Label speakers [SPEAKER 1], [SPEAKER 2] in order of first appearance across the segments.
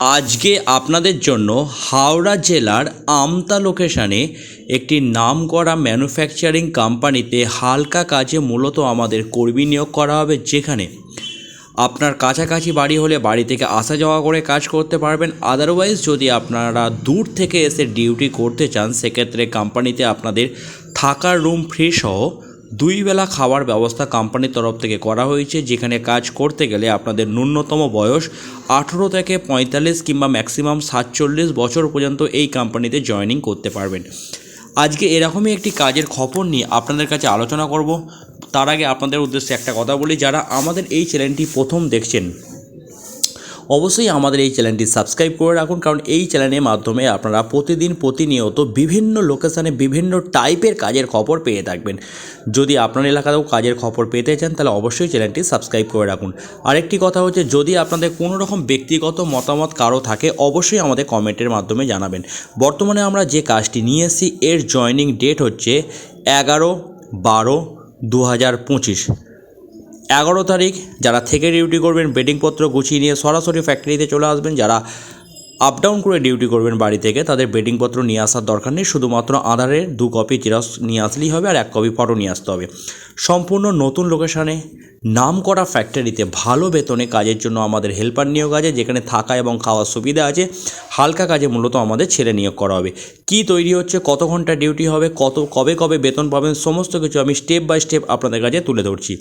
[SPEAKER 1] আজকে আপনাদের জন্য হাওড়া জেলার আমতা লোকেশানে একটি নাম করা ম্যানুফ্যাকচারিং কোম্পানিতে হালকা কাজে মূলত আমাদের কর্মী নিয়োগ করা হবে যেখানে আপনার কাছাকাছি বাড়ি হলে বাড়ি থেকে আসা যাওয়া করে কাজ করতে পারবেন। আদারওয়াইজ যদি আপনারা দূর থেকে এসে ডিউটি করতে চান, সেক্ষেত্রে কোম্পানিতে আপনাদের থাকার রুম ফ্রি সহ দুই বেলা খাওয়ার ব্যবস্থা কোম্পানির তরফ থেকে করা হয়েছে, যেখানে কাজ করতে গেলে আপনাদের ন্যূনতম বয়স আঠেরো থেকে পঁয়তাল্লিশ কিংবা ম্যাক্সিমাম সাতচল্লিশ বছর পর্যন্ত এই কোম্পানিতে জয়নিং করতে পারবেন। আজকে এরকমই একটি কাজের খবর নিয়ে আপনাদের কাছে আলোচনা করব। তার আগে আপনাদের উদ্দেশ্যে একটা কথা বলি, যারা আমাদের এই চ্যানেলটি প্রথম দেখছেন অবশ্যই আমাদের এই চ্যানেলটি সাবস্ক্রাইব করে রাখুন, কারণ এই চ্যানেলের মাধ্যমে আপনারা প্রতিদিন প্রতিনিয়ত বিভিন্ন লোকেশানে বিভিন্ন টাইপের কাজের খবর পেয়ে থাকবেন। যদি আপনার এলাকাতেও কাজের খবর পেতে চান, তাহলে অবশ্যই চ্যানেলটি সাবস্ক্রাইব করে রাখুন। আরেকটি কথা হচ্ছে, যদি আপনাদের কোনো রকম ব্যক্তিগত মতামত কারও থাকে, অবশ্যই আমাদের কমেন্টের মাধ্যমে জানাবেন। বর্তমানে আমরা যে কাজটি নিয়ে এসেছি, এর জয়নিং ডেট হচ্ছে এগারো বারো দু হাজার পঁচিশ। এগারো তারিখ যারা থেকে ডিউটি করবেন, বেডিংপত্র গুছিয়ে নিয়ে সরাসরি ফ্যাক্টরিতে চলে আসবেন। যারা আপ ডাউন করে ডিউটি করবেন বাড়ি থেকে, তাদের বেডিংপত্র নিয়ে আসার দরকার নেই। শুধুমাত্র আধারের দু কপি জেরক্স নিয়ে আসলেই হবে আর এক কপি ফটো নিয়ে আসতে হবে। সম্পূর্ণ নতুন লোকেশানে নাম করা ফ্যাক্টরিতে ভালো বেতনে কাজের জন্য আমাদের হেল্পার নিয়োগ আছে, যেখানে থাকা এবং খাওয়ার সুবিধা আছে। হালকা কাজে মূলত আমাদের ছেলে নিয়োগ করা হবে। কি তৈরি হচ্ছে, কত ঘণ্টা ডিউটি হবে, কত, কবে কবে বেতন পাবেন, সমস্ত কিছু আমি স্টেপ বাই স্টেপ আপনাদের কাছে তুলে ধরছি।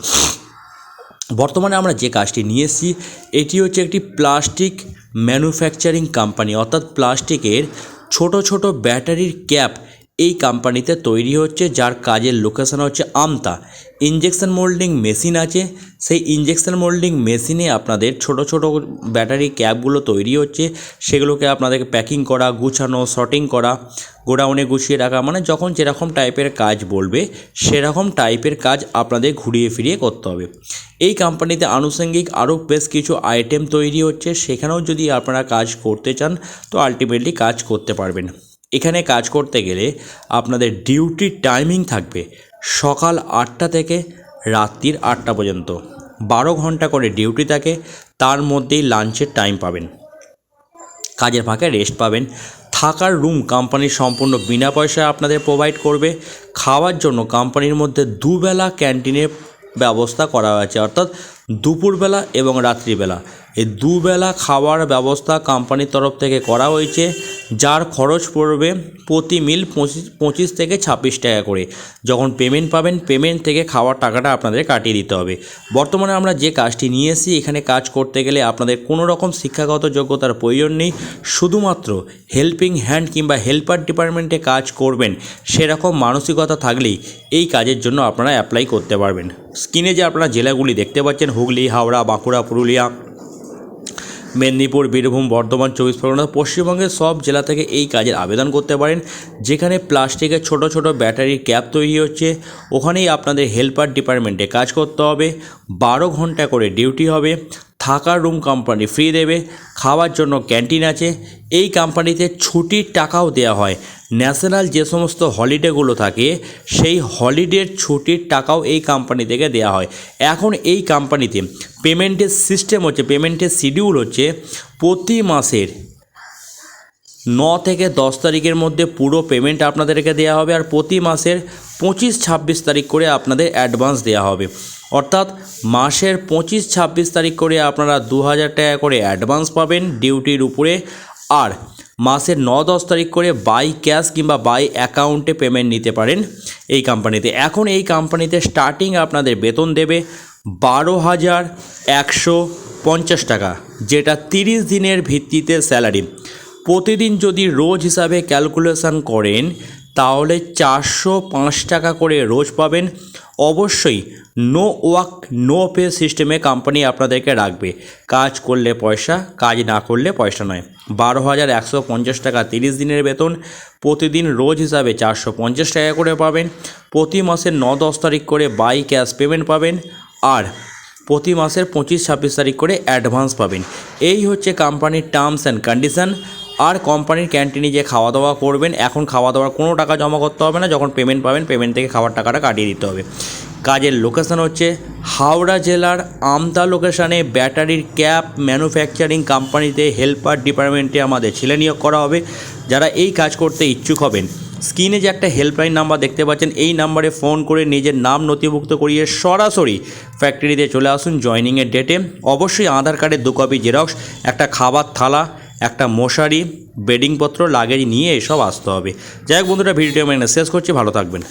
[SPEAKER 1] বর্তমানে আমরা যে কাজটি নিয়ে এসেছি, এটি হচ্ছে একটি প্লাস্টিক ম্যানুফ্যাকচারিং কোম্পানি। অর্থাৎ প্লাস্টিকের ছোট ছোট ব্যাটারির ক্যাপ এই কোম্পানিতে তৈরি হচ্ছে, যার কাজের লোকেশান হচ্ছে আমতা। ইঞ্জেকশন মোল্ডিং মেশিন আছে। সেই ইঞ্জেকশন মোল্ডিং মেশিনে আপনাদের ছোট ছোট ব্যাটারি ক্যাপগুলো তৈরি হচ্ছে। সেগুলোকে আপনাদেরকে প্যাকিং করা, গুছানো শর্টিং করা, গোডাউনে গুছিয়ে রাখা মানে যখন যেরকম টাইপের কাজ বলবে, সেরকম টাইপের কাজ আপনাদের ঘুরিয়ে ফিরিয়ে করতে হবে। এই কোম্পানিতে আনুষঙ্গিক আরও বেশ কিছু আইটেম তৈরি হচ্ছে। সেখানেও যদি আপনারা কাজ করতে চান, তো আলটিমেটলি কাজ করতে পারবেন। এখানে কাজ করতে গেলে আপনাদের ডিউটির টাইমিং থাকবে। সকাল আটটা থেকে রাত্রির আটটা পর্যন্ত। বারো ঘণ্টা করে ডিউটি থাকে, তার মধ্যেই লাঞ্চের টাইম পাবেন। কাজের ফাঁকে রেস্ট পাবেন। থাকার রুম কোম্পানি সম্পূর্ণ বিনা পয়সায় আপনাদের প্রোভাইড করবে। খাওয়ার জন্য কোম্পানির মধ্যে দুবেলা ক্যান্টিনের ব্যবস্থা করা হয়েছে, অর্থাৎ দুপুরবেলা এবং রাত্রিবেলা। এই দুবেলা খাওয়ার ব্যবস্থা কোম্পানির তরফ থেকে করা হয়েছে, যার খরচ পড়বে প্রতি মিল পঁচিশ পঁচিশ থেকে ছাব্বিশ টাকা করে। যখন পেমেন্ট পাবেন পেমেন্ট থেকে খাওয়ার টাকাটা আপনাদের কাটিয়ে দিতে হবে। বর্তমানে আমরা যে কাজটি নিয়ে এসেছি, এখানে কাজ করতে গেলে আপনাদের কোনো রকম শিক্ষাগত যোগ্যতার প্রয়োজন নেই। শুধুমাত্র হেল্পিং হ্যান্ড কিংবা হেল্পার ডিপার্টমেন্টে কাজ করবেন, সেরকম মানসিকতা থাকলেই এই কাজের জন্য আপনারা অ্যাপ্লাই করতে পারবেন। স্ক্রিনে যে আপনারা জেলাগুলি দেখতে পাচ্ছেন, হুগলি, হাওড়া, বাঁকুড়া, পুরুলিয়া মেদিনীপুর, বীরভূম, বর্ধমান, চব্বিশ পরগনা, পশ্চিমবঙ্গের সব জেলা থেকে এই কাজের আবেদন করতে পারেন, যেখানে প্লাস্টিকের ছোট ছোট ব্যাটারির ক্যাপ তৈরি হচ্ছে। ওখানেই আপনাদের হেল্পার ডিপার্টমেন্টে কাজ করতে হবে, বারো ঘণ্টা করে ডিউটি হবে। থাকার রুম কোম্পানি ফ্রি দেবে, খাওয়ার জন্য ক্যান্টিন আছে, এই কোম্পানিতে ছুটির টাকাও দেওয়া হয়। ন্যাশনাল যে সমস্ত হলিডেগুলো থাকে, সেই হলিডের ছুটির টাকাও এই কোম্পানি থেকে দেওয়া হয়। এখন এই কোম্পানিতে পেমেন্টের সিস্টেম হচ্ছে পেমেন্টের শিডিউল হচ্ছে প্রতি মাসের ন থেকে দশ তারিখের মধ্যে পুরো পেমেন্ট আপনাদেরকে দেওয়া হবে আর প্রতি মাসের পঁচিশ ছাব্বিশ তারিখ করে আপনাদের অ্যাডভান্স দেওয়া হবে। অর্থাৎ মাসের পঁচিশ ছাব্বিশ তারিখ করে আপনারা দু হাজার টাকা করে অ্যাডভান্স পাবেন ডিউটির উপরে। আর মাসের ন দশ তারিখ করে বাই ক্যাশ কিংবা বাই অ্যাকাউন্টে পেমেন্ট নিতে পারেন এই কোম্পানিতে এখন এই কোম্পানিতে স্টার্টিং আপনাদের বেতন দেবে বারো হাজার একশো পঞ্চাশ টাকা, যেটা তিরিশ দিনের ভিত্তিতে স্যালারি প্রতিদিন যদি রোজ হিসাবে ক্যালকুলেশন করেন তাহলে চারশো পাঁচ টাকা করে রোজ পাবেন। অবশ্যই নো ওয়ার্ক নো পে সিস্টেমে কোম্পানি আপনাদেরকে রাখবে। কাজ করলে পয়সা, কাজ না করলে পয়সা নয়। বারো হাজার একশো পঞ্চাশ টাকা তিরিশ দিনের বেতন। প্রতিদিন রোজ হিসাবে চারশো পঞ্চাশ টাকা করে পাবেন। প্রতি মাসের ন দশ তারিখ করে বাই ক্যাশ পেমেন্ট পাবেন। আর প্রতি মাসের পঁচিশ ছাব্বিশ তারিখ করে অ্যাডভান্স পাবেন। এই হচ্ছে কোম্পানির টার্মস অ্যান্ড কন্ডিশন আর কোম্পানির ক্যান্টিনে যে খাওয়া দাওয়া করবেন। এখন খাওয়া দাওয়ার কোনো টাকা জমা করতে হবে না। যখন পেমেন্ট পাবেন পেমেন্ট থেকে খাওয়ার টাকাটা কাটিয়ে দিতে হবে। কাজের লোকেশন হচ্ছে হাওড়া জেলার আমতা লোকেশানে ব্যাটারির ক্যাপ ম্যানুফ্যাকচারিং কোম্পানিতে হেল্পার ডিপার্টমেন্টে আমাদের ছেলে নিয়োগ করা হবে। যারা এই কাজ করতে ইচ্ছুক হবেন স্ক্রিনে যে একটা হেল্পলাইন নাম্বার দেখতে পাচ্ছেন, এই নাম্বারে ফোন করে নিজের নাম নথিভুক্ত করিয়ে সরাসরি ফ্যাক্টরিতে চলে আসুন জয়নিংয়ের ডেটে অবশ্যই আধার কার্ডের দু কপি জেরক্স একটা খাবার থালা একটা মশারি, বেডিংপত্র লাগেজ নিয়ে এসব আসতে হবে। যাই হোক বন্ধুরা, ভিডিওটি আমি শেষ করছি, ভালো থাকবেন।